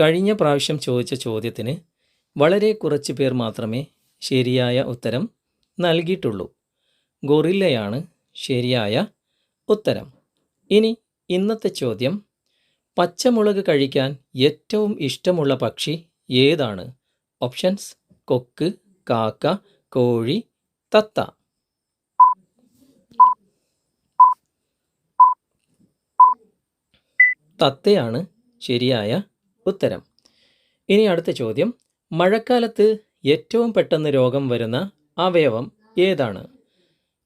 കഴിഞ്ഞ പ്രാവശ്യം ചോദിച്ച ചോദ്യത്തിന് വളരെ കുറച്ച് പേർ മാത്രമേ ശരിയായ ഉത്തരം നൽകിയിട്ടുള്ളൂ. ഗൊറില്ലയാണ് ശരിയായ ഉത്തരം. ഇനി ഇന്നത്തെ ചോദ്യം. പച്ചമുളക് കഴിക്കാൻ ഏറ്റവും ഇഷ്ടമുള്ള പക്ഷി ഏതാണ്? ഓപ്ഷൻസ് കൊക്ക് കാക്ക കോഴി തത്ത. തത്തയാണ് ശരിയായ ഉത്തരം. ഇനി അടുത്ത ചോദ്യം. മഴക്കാലത്ത് ഏറ്റവും പെട്ടെന്ന് രോഗം വരുന്ന അവയവം ഏതാണ്?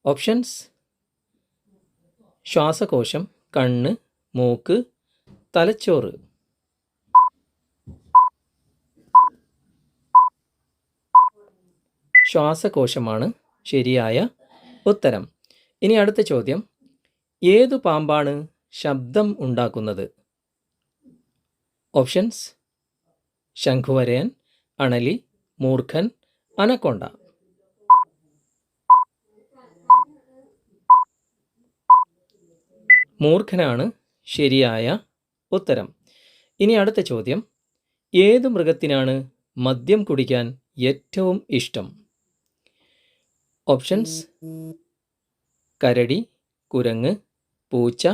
ഓപ്ഷൻസ് ശ്വാസകോശം കണ്ണ് മൂക്ക് തലച്ചോറ്. ശ്വാസകോശമാണ് ശരിയായ ഉത്തരം. ഇനി അടുത്ത ചോദ്യം. ഏതു പാമ്പാണ് ശബ്ദം ഉണ്ടാക്കുന്നത്? ഓപ്ഷൻസ് ശംഖുവരയൻ അണലി മൂർഖൻ അനക്കൊണ്ട. മൂർഖനാണ് ശരിയായ ഉത്തരം. ഇനി അടുത്ത ചോദ്യം. ഏത് മൃഗത്തിനാണ് മദ്യം കുടിക്കാൻ ഏറ്റവും ഇഷ്ടം? ഓപ്ഷൻസ് കരടി കുരങ്ങ് പൂച്ച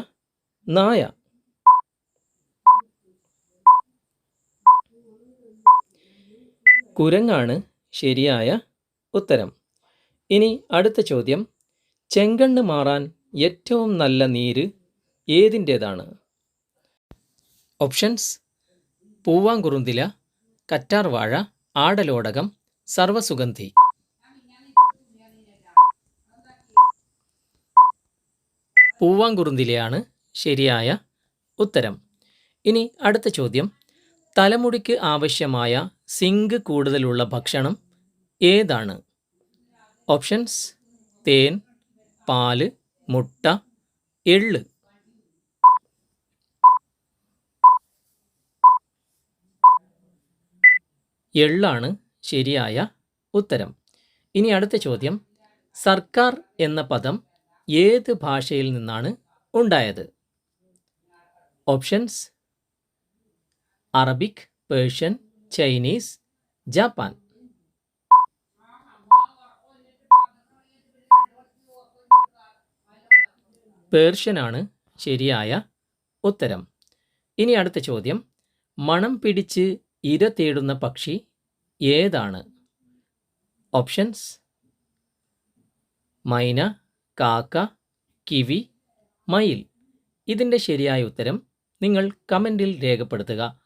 നായ. കുരങ്ങാണ് ശരിയായ ഉത്തരം. ഇനി അടുത്ത ചോദ്യം. ചെങ്കണ്ണ് മാറാൻ ഏറ്റവും നല്ല നീര് ഏതിന്റേതാണ്? ഓപ്ഷൻസ് പൂവാങ്കുറുന്തില കറ്റാർവാഴ ആടലോടകം സർവസുഗന്ധി പൂവാങ്കുറുന്തിലയാണ് ശരിയായ ഉത്തരം. ഇനി അടുത്ത ചോദ്യം. തലമുടിക്ക് ആവശ്യമായ സിങ്ക് കൂടുതലുള്ള ഭക്ഷണം ഏതാണ്? ഓപ്ഷൻസ് തേൻ പാൽ മുട്ട എള്ള്. എള്ളാണ് ശരിയായ ഉത്തരം. ഇനി അടുത്ത ചോദ്യം. സർക്കാർ എന്ന പദം ഏത് ഭാഷയിൽ നിന്നാണ് ഉണ്ടായത്? Options Arabic Persian Chinese Japan. പേർഷ്യനാണ് ശരിയായ ഉത്തരം. ഇനി അടുത്ത ചോദ്യം. മണം പിടിച്ച് ഇര തേടുന്ന പക്ഷി ഏതാണ്? ഓപ്ഷൻസ്. മൈന കാക്ക കിവി മയിൽ. ഇതിന്റെ ശരിയായ ഉത്തരം നിങ്ങൾ കമന്റിൽ രേഖപ്പെടുത്തുക.